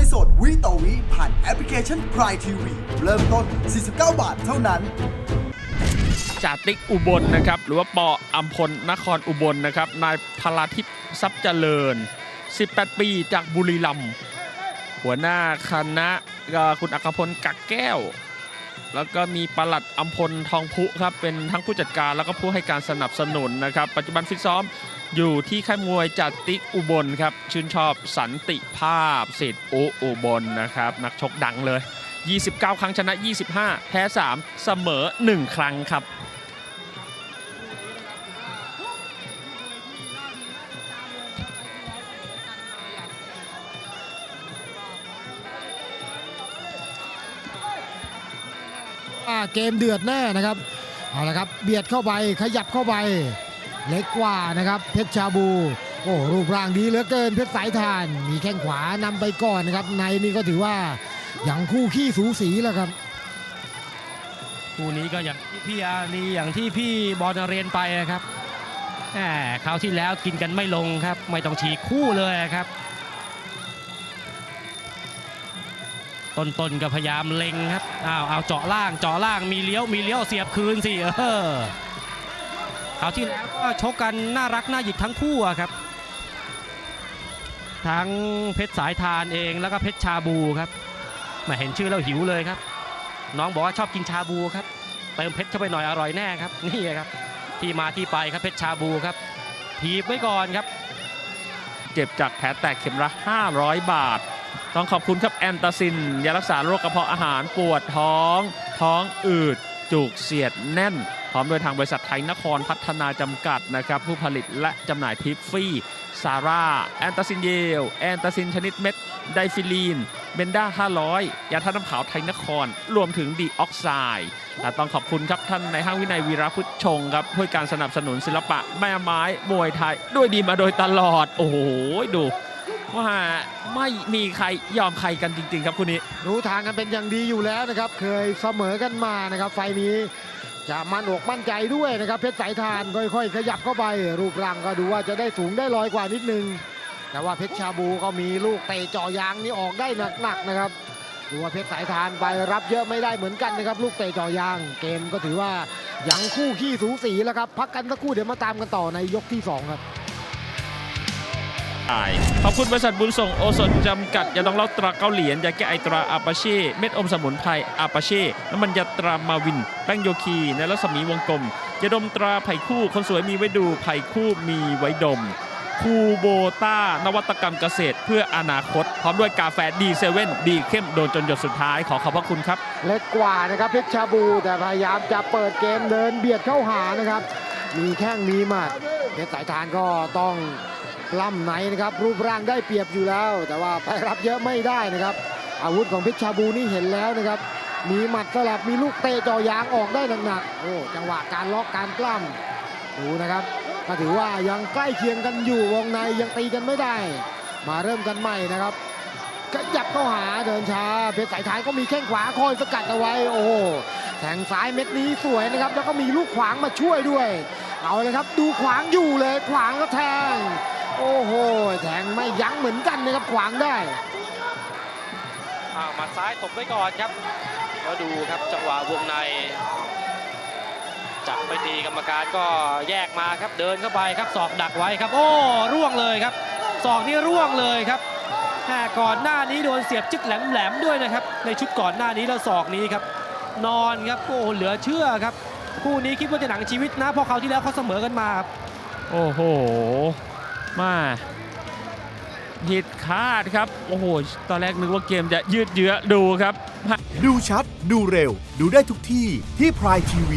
วยสดวิต่อวิผ่านแอปพลิเคชัน Prime TV เริ่มต้น 49 บาทเท่านั้นจาติกอุบลนะครับ หรือว่าปออัมพลนครอุบลนะครับ นายพลาทิพย์ทรัพย์เจริญ 18 ปีจากบุรีรัมย์หัวหน้าคณะคุณอัครพลกักแก้ว แล้วก็มีปลัดอัมพลทองพุครับเป็นทั้งผู้จัดการแล้วก็ผู้ให้การสนับสนุนนะครับ ปัจจุบันฟิตซ้อมอยู่ที่ค่ายมวยจาติกอุบลครับ ชื่นชอบสันติภาพสิทธิ์อุอุบลนะครับ นักชกดังเลย 29 ครั้งชนะ 25 แพ้ 3 เสมอ 1 ครั้งครับ เกมเดือดแน่นะครับเอาละครับเบียดเข้าไปขยับเข้าไป เล็กกว่านะครับเพชรชาบูโอ้รูปร่างดีเหลือเกินเพชรสายทาน มีแข้งขวานำไปก่อนนะครับ ในนี่ก็ถือว่าอย่างคู่ขี้สูสีแล้วครับคู่นี้ก็อย่างที่พี่อารีอย่างที่พี่บอลเรียนไปนะครับแหมคราวที่แล้วกินกันไม่ลงครับ ไม่ต้องฉีกคู่เลยครับ ต้นๆก็พยายามเล็งครับอ้าวเอาเจาะล่างเจาะล่างมีเลี้ยวมีเลี้ยวเสียบคืนสิเออคราวที่แล้วก็ชกกันน่ารักน่าหยิกทั้งคู่ครับ ทั้งเพชรสายทานเองแล้วก็เพชรชาบูครับมาเห็นชื่อแล้วหิวเลยครับ น้องบอกว่าชอบกินชาบูครับเติมเพชรเข้าไปหน่อยอร่อยแน่ครับนี่ครับที่มาที่ไปครับเพชรชาบูครับถีบไว้ก่อนครับ เจ็บจากแผลแตกเข็มละ500 บาท ต้องขอบคุณครับแอนตาซิน ยารักษาโรคกระเพาะอาหารปวดท้อง ท้องอืด จุกเสียดแน่น พร้อมโดยทางบริษัทไทยนครพัฒนาจำกัดนะครับ ผู้ผลิตและจำหน่ายทิฟฟี่ซาร่าแอนตาซินเยล แอนตาซินชนิดเม็ด ไดฟิลีน เบนด้า 500 ยาท่าตุน้ำขาวไทยนคร รวมถึงดีออกไซด์และต้องขอบคุณครับท่านในห้างวินัยวีระพุทธชงครับด้วยการสนับสนุนศิลปะแม่ไม้มวยไทยด้วยดีมาโดยตลอด โอ้โหดู ว่าไม่มีใครยอมใครกันจริง ๆ ครับคู่นี้ รู้ทางกันเป็นอย่างดีอยู่แล้วนะครับ เคยเสมอกันมานะครับ ไฟนี้จะมั่นอกมั่นใจด้วยนะครับ เพชรสายทานค่อยๆ ขยับเข้าไป รูปร่างก็ดูว่าจะได้สูงได้ลอยกว่านิดนึง แต่ว่าเพชรชาบูก็มีลูกเตะจ่อยางนี่ออกได้หนักๆนะครับดูว่าเพชรสายทานไปรับเยอะไม่ได้เหมือนกันนะครับ ลูกเตะจ่อยาง เกมก็ถือว่ายังคู่ขี้สูสีแล้วครับ พักกันสักครู่เดี๋ยวมาตามกันต่อในยกที่สองครับ ขอบคุณบริษัทบุญส่งโอสถจำกัดยาดองเล้าตราเกาเหลียนยาแก้ไอตราอาปาเช่เม็ดอมสมุนไพรอาปาเช่น้ำมันยาตรามาวิน แป้งโยคีในรัศมีวงกลมยาดมตราไผ่คู่ คนสวยมีไว้ดูไผ่คู่มีไว้ดมคูโบต้านวัตกรรมเกษตรเพื่ออนาคต พร้อมด้วยกาแฟดีเซเว่นดีเข้มโดนจนหยดสุดท้ายขอขอบพระคุณครับ เล็กกว่านะครับเพชรชาบู แต่พยายามจะเปิดเกมเดินเบียดเข้าหานะครับ มีแข้งมีหมัดเพชรสายทานก็ต้อง ปล้ำในนะครับ รูปร่างได้เปรียบอยู่แล้ว แต่ว่าไปรับเยอะไม่ได้นะครับ อาวุธของเพชรชาบูนี่เห็นแล้วนะครับ มีหมัดสลับมีลูกเตะจ่อยางออกได้หนักๆโอ้จังหวะการล็อกการปล้ำดูนะครับก็ถือว่ายังใกล้เคียงกันอยู่วงในยังตีกันไม่ได้ มาเริ่มกันใหม่นะครับขยับเข้าหาเดินช้าเพชรสายทานก็มีแข้งขวาคอยสกัดเอาไว้ โอ้โหแทงซ้ายเม็ดนี้สวยนะครับ แล้วก็มีลูกขวางมาช่วยด้วย เอาเลยครับ ดูขวางอยู่เลยขวางก็แทง โอ้โห แทงไม่ยั้งเหมือนกันนะครับขวางได้อ้าวหมาซ้ายตบไว้ก่อนครับแล้วดูครับจังหวะวงใน จับไปทีกรรมการก็แยกมาครับเดินเข้าไปครับศอกดักไว้ครับ โอ้ร่วงเลยครับศอกนี่ร่วงเลยครับแหม่ก่อนหน้านี้โดนเสียบจึกแหลมๆด้วยนะครับ ในชุดก่อนหน้านี้แล้วศอกนี้ครับ นอนครับโอ้เหลือเชื่อครับคู่นี้คิดว่าจะหนังชีวิตนะเพราะเขาวที่แล้วเขาเสมอกันมาครับโอ้โห มาผิดคาดครับ โอ้โห ตอนแรกนึกว่าเกมจะยืดเยื้อดูครับ ดูชัด ดูเร็ว ดูได้ทุกที่ที่ Prime TV